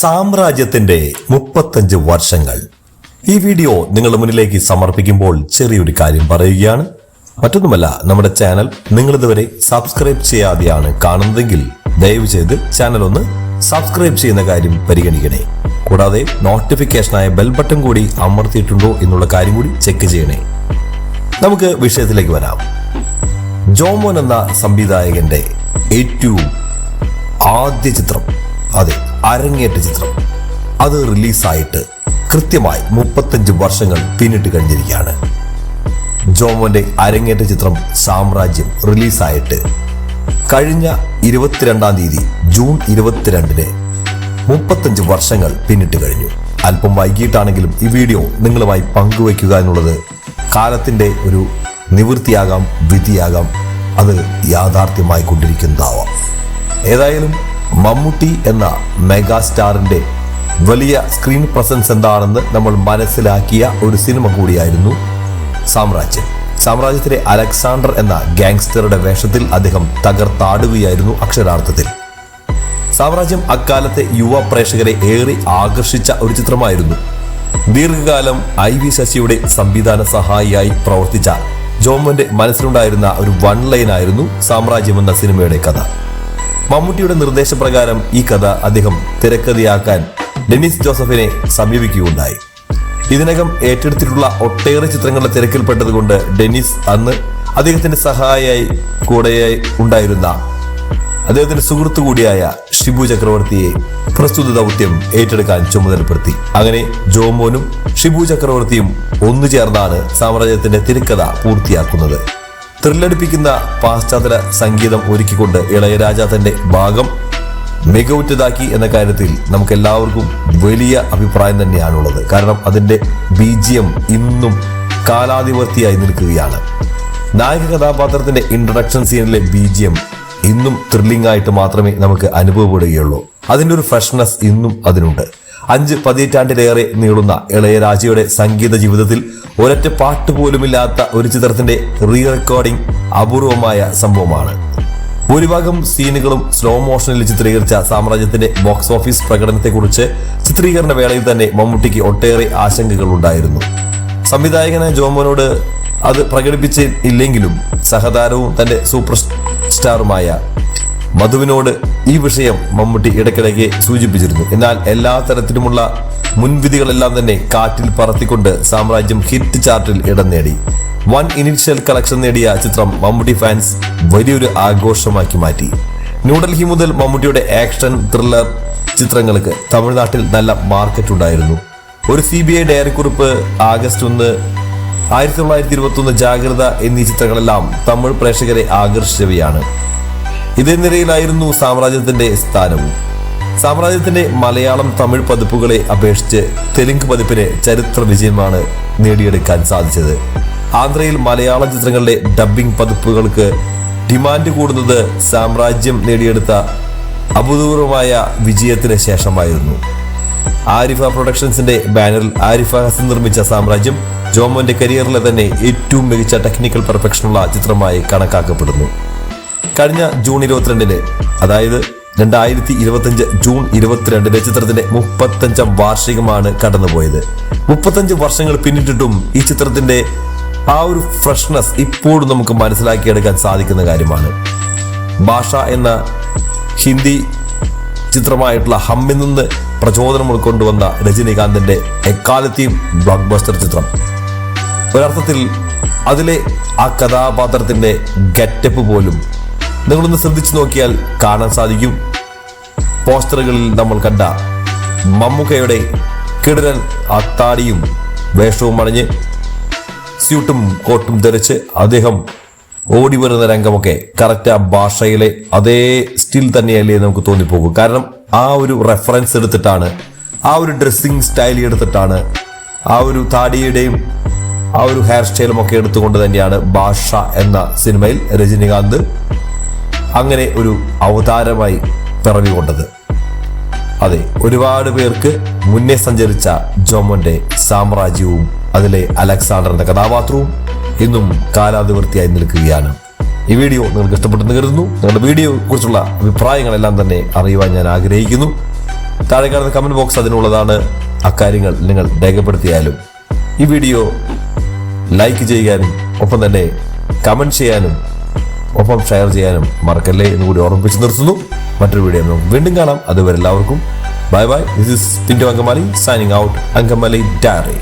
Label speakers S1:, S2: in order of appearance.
S1: സാമ്രാജ്യത്തിന്റെ മുപ്പത്തഞ്ച് വർഷങ്ങൾ. ഈ വീഡിയോ നിങ്ങളുടെ മുന്നിലേക്ക് സമർപ്പിക്കുമ്പോൾ ചെറിയൊരു കാര്യം പറയുകയാണ്. മറ്റൊന്നുമല്ല നമ്മുടെ ചാനൽ നിങ്ങൾ ഇതുവരെ സബ്സ്ക്രൈബ് ചെയ്യാതെയാണ് കാണുന്നതെങ്കിൽ ദയവ് ചെയ്ത് ചാനൽ ഒന്ന് സബ്സ്ക്രൈബ് ചെയ്യുന്ന കാര്യം പരിഗണിക്കണേ. കൂടാതെ നോട്ടിഫിക്കേഷനായ ബെൽ ബട്ടൺ കൂടി അമർത്തിയിട്ടുണ്ടോ എന്നുള്ള കാര്യം കൂടി ചെക്ക് ചെയ്യണേ. നമുക്ക് വിഷയത്തിലേക്ക് വരാം. ജോമോൻ എന്ന സംവിധായകന്റെ ഏറ്റവും ആദ്യ ചിത്രം. അതെ അരങ്ങേറ്റ ചിത്രം. അത് റിലീസായിട്ട് കൃത്യമായി മുപ്പത്തഞ്ച് വർഷങ്ങൾ പിന്നിട്ട് കഴിഞ്ഞിരിക്കുകയാണ്. ജോമോന്റെ അരങ്ങേറ്റ ചിത്രം സാമ്രാജ്യം റിലീസായിട്ട് കഴിഞ്ഞ ഇരുപത്തിരണ്ടാം തീയതി ജൂൺ ഇരുപത്തിരണ്ടിന് മുപ്പത്തഞ്ച് വർഷങ്ങൾ പിന്നിട്ട് കഴിഞ്ഞു. അല്പം വൈകിട്ടാണെങ്കിലും ഈ വീഡിയോ നിങ്ങളുമായി പങ്കുവയ്ക്കുക എന്നുള്ളത് കാലത്തിന്റെ ഒരു നിവൃത്തിയാകാം വിധിയാകാം. അത് യാഥാർത്ഥ്യമായി കൊണ്ടിരിക്കുന്നതാവാം. ഏതായാലും മമ്മൂട്ടി എന്ന മെഗാസ്റ്റാറിന്റെ വലിയ സ്ക്രീൻ പ്രസൻസ് എന്താണെന്ന് നമ്മൾ മനസ്സിലാക്കിയ ഒരു സിനിമ കൂടിയായിരുന്നു സാമ്രാജ്യം. സാമ്രാജ്യത്തിലെ അലക്സാണ്ടർ എന്ന ഗാങ്സ്റ്ററുടെ വേഷത്തിൽ അദ്ദേഹം തകർത്താടുകയായിരുന്നു അക്ഷരാർത്ഥത്തിൽ. സാമ്രാജ്യം അക്കാലത്തെ യുവ പ്രേക്ഷകരെ ഏറെ ആകർഷിച്ച ഒരു ചിത്രമായിരുന്നു. ദീർഘകാലം ഐ വി ശശിയുടെ സംവിധാന സഹായിയായി പ്രവർത്തിച്ച ജോമന്റെ മനസ്സിലുണ്ടായിരുന്ന ഒരു വൺ ലൈൻ ആയിരുന്നു സാമ്രാജ്യം എന്ന സിനിമയുടെ കഥ. മമ്മൂട്ടിയുടെ നിർദ്ദേശപ്രകാരം ഈ കഥ അദ്ദേഹം തിരക്കഥയാക്കാൻ ഡെനിസ് ജോസഫിനെ സമീപിക്കുകയുണ്ടായി. ഇതിനകം ഏറ്റെടുത്തിട്ടുള്ള ഒട്ടേറെ ചിത്രങ്ങളുടെ തിരക്കിൽപ്പെട്ടതുകൊണ്ട് ഡെനിസ് അന്ന് അദ്ദേഹത്തിന്റെ സഹായിയായി കൂടെയായി ഉണ്ടായിരുന്ന അദ്ദേഹത്തിന്റെ സുഹൃത്തു കൂടിയായ ഷിബു ചക്രവർത്തിയെ പ്രസ്തുത ദൗത്യം ഏറ്റെടുക്കാൻ ചുമതലപ്പെടുത്തി. അങ്ങനെ ജോമോനും ഷിബു ചക്രവർത്തിയും ഒന്നു ചേർന്നാണ് സാമ്രാജ്യത്തിന്റെ തിരക്കഥ പൂർത്തിയാക്കുന്നത്. ത്രില്ലടിപ്പിക്കുന്ന പാശ്ചാത്യ സംഗീതം ഒരുക്കിക്കൊണ്ട് ഇളയരാജ തന്റെ ഭാഗം മികവുറ്റതാക്കി എന്ന കാര്യത്തിൽ നമുക്ക് എല്ലാവർക്കും വലിയ അഭിപ്രായം തന്നെയാണുള്ളത്. കാരണം അതിന്റെ ബീജിയം ഇന്നും കാലാധിപത്യമായി നിൽക്കുകയാണ്. നായക കഥാപാത്രത്തിന്റെ ഇൻട്രഡക്ഷൻ സീനിലെ ബീജിയം ഇന്നും ത്രില്ലിംഗ് ആയിട്ട് മാത്രമേ നമുക്ക് അനുഭവപ്പെടുകയുള്ളൂ. അതിന്റെ ഒരു ഫ്രഷ്നെസ് ഇന്നും അതിനുണ്ട്. അഞ്ച് പതിറ്റാണ്ടിലേറെ നീളുന്ന ഇളയരാജയുടെ സംഗീത ജീവിതത്തിൽ ഒരൊറ്റ പാട്ട് പോലുമില്ലാത്ത ഒരു ചിത്രത്തിന്റെ റീ റെക്കോർഡിംഗ് അപൂർവമായ സംഭവമാണ്. ഭൂരിഭാഗം സീനുകളും സ്ലോ മോഷനിൽ ചിത്രീകരിച്ച സാമ്രാജ്യത്തിന്റെ ബോക്സ് ഓഫീസ് പ്രകടനത്തെക്കുറിച്ച് ചിത്രീകരണ വേളയിൽ തന്നെ മമ്മൂട്ടിക്ക് ഒട്ടേറെ ആശങ്കകൾ ഉണ്ടായിരുന്നു. സംവിധായകനായ ജോമോനോട് അത് പ്രകടിപ്പിച്ചില്ലെങ്കിലും സഹതാരവും തന്റെ സൂപ്പർ സ്റ്റാറുമായ മധുവിനോട് ഈ വിഷയം മമ്മൂട്ടി ഇടയ്ക്കിടയ്ക്ക് സൂചിപ്പിച്ചിരുന്നു. എന്നാൽ എല്ലാ തരത്തിലുമുള്ള മുൻവിധികളെല്ലാം തന്നെ കാറ്റിൽ പറത്തിക്കൊണ്ട് സാമ്രാജ്യം ഹിറ്റ് ചാർട്ടിൽ ഇടം നേടി. വൺ ഇനിഷ്യൽ കളക്ഷൻ നേടിയ ചിത്രം മമ്മൂട്ടി ഫാൻസ് വലിയൊരു ആഘോഷമാക്കി മാറ്റി. ന്യൂഡൽഹി മുതൽ മമ്മൂട്ടിയുടെ ആക്ഷൻ ത്രില്ലർ ചിത്രങ്ങൾക്ക് തമിഴ്നാട്ടിൽ നല്ല മാർക്കറ്റ് ഉണ്ടായിരുന്നു ഒരു സി ബി ഐ ഡയറിക്കുറിപ്പ് ആഗസ്റ്റ് ഒന്ന് ആയിരത്തി തൊള്ളായിരത്തി ഇരുപത്തി ഒന്ന് ജാഗ്രത എന്നീ ചിത്രങ്ങളെല്ലാം തമിഴ് പ്രേക്ഷകരെ ആകർഷിച്ചവയാണ്. ഇതേ നിരയിലായിരുന്നു സാമ്രാജ്യത്തിന്റെ സ്ഥാനവും സാമ്രാജ്യത്തിന്റെ മലയാളം തമിഴ് പതിപ്പുകളെ അപേക്ഷിച്ച് തെലുങ്ക് പതിപ്പിന് ചരിത്ര വിജയമാണ് നേടിയെടുക്കാൻ സാധിച്ചത്. ആന്ധ്രയിൽ മലയാള ചിത്രങ്ങളുടെ ഡബ്ബിംഗ് പതിപ്പുകൾക്ക് ഡിമാൻഡ് കൂടുന്നത് സാമ്രാജ്യം നേടിയെടുത്ത അഭൂതപൂർവമായ വിജയത്തിന് ശേഷമായിരുന്നു. ആരിഫ പ്രൊഡക്ഷൻസിന്റെ ബാനറിൽ ആരിഫ ഹസൻ നിർമ്മിച്ച സാമ്രാജ്യം ജോമോന്റെ കരിയറിലെ തന്നെ ഏറ്റവും മികച്ച ടെക്നിക്കൽ പെർഫെക്ഷനുള്ള ചിത്രമായി കണക്കാക്കപ്പെടുന്നു. കഴിഞ്ഞ ജൂൺ ഇരുപത്തിരണ്ടിന് അതായത് രണ്ടായിരത്തി ഇരുപത്തിയഞ്ച് ജൂൺ ഇരുപത്തിരണ്ടിന് ചിത്രത്തിന്റെ മുപ്പത്തഞ്ചാം വാർഷികമാണ് കടന്നുപോയത്. മുപ്പത്തഞ്ച് വർഷങ്ങൾ പിന്നിട്ടിട്ടും ഈ ചിത്രത്തിന്റെ ആ ഒരു ഫ്രഷ്നെസ് ഇപ്പോഴും നമുക്ക് മനസ്സിലാക്കിയെടുക്കാൻ സാധിക്കുന്ന കാര്യമാണ്. ഭാഷ എന്ന ഹിന്ദി ചിത്രമായിട്ടുള്ള ഹമ്മിൽ നിന്ന് പ്രചോദനം ഉൾക്കൊണ്ടുവന്ന രജനീകാന്തിന്റെ എക്കാലത്തെയും ബ്ലോക്ക് ബസ്റ്റർ ചിത്രം. ഒരർത്ഥത്തിൽ അതിലെ ആ കഥാപാത്രത്തിന്റെ ഗെറ്റപ്പ് പോലും നിങ്ങളൊന്ന് ശ്രദ്ധിച്ചു നോക്കിയാൽ കാണാൻ സാധിക്കും. പോസ്റ്ററുകളിൽ നമ്മൾ കണ്ട മമ്മൂക്കയുടെ കിടരൻ അത്താടിയും വേഷവും അണിഞ്ഞ് സ്യൂട്ടും കോട്ടും ധരിച്ച് അദ്ദേഹം ഓടി വരുന്ന രംഗമൊക്കെ കറക്റ്റ് ആ ഭാഷയിലെ അതേ സ്റ്റിൽ തന്നെയല്ലേ നമുക്ക് തോന്നിപ്പോകും. കാരണം ആ ഒരു റെഫറൻസ് എടുത്തിട്ടാണ് ആ ഒരു ഡ്രസ്സിങ് സ്റ്റൈൽ എടുത്തിട്ടാണ് ആ ഒരു താടിയുടെയും ആ ഒരു ഹെയർ സ്റ്റൈലും ഒക്കെ എടുത്തുകൊണ്ട് തന്നെയാണ് ഭാഷ എന്ന സിനിമയിൽ രജനീകാന്ത് അങ്ങനെ ഒരു അവതാരമായി പിറവികൊണ്ടത്. അതെ ഒരുപാട് പേർക്ക് മുന്നേ സഞ്ചരിച്ച ജോമോന്റെ സാമ്രാജ്യവും അതിലെ അലക്സാണ്ടറിന്റെ കഥാപാത്രവും ഇന്നും കാലാതിവൃത്തിയായി നിൽക്കുകയാണ്. ഈ വീഡിയോ നിങ്ങൾക്ക് ഇഷ്ടപ്പെട്ടെന്ന് കരുതുന്നു. നിങ്ങളുടെ വീഡിയോ കുറിച്ചുള്ള അഭിപ്രായങ്ങളെല്ലാം തന്നെ അറിയുവാൻ ഞാൻ ആഗ്രഹിക്കുന്നു. താഴെ കാണുന്ന കമന്റ് ബോക്സ് അതിനുള്ളതാണ് അക്കാര്യങ്ങൾ നിങ്ങൾ രേഖപ്പെടുത്തിയാലും. ഈ വീഡിയോ ലൈക്ക് ചെയ്യാനും ഒപ്പം തന്നെ കമന്റ് ചെയ്യാനും ഒപ്പം ഷെയർ ചെയ്യാനും മറക്കല്ലേ എന്ന് കൂടി ഓർമ്മിപ്പിച്ച് നിർത്തുന്നു. മറ്റൊരു വീഡിയോ നമുക്ക് വീണ്ടും കാണാം. അതുവരെ എല്ലാവർക്കും bye bye this is Pintu Angamaly signing out Angamaly diary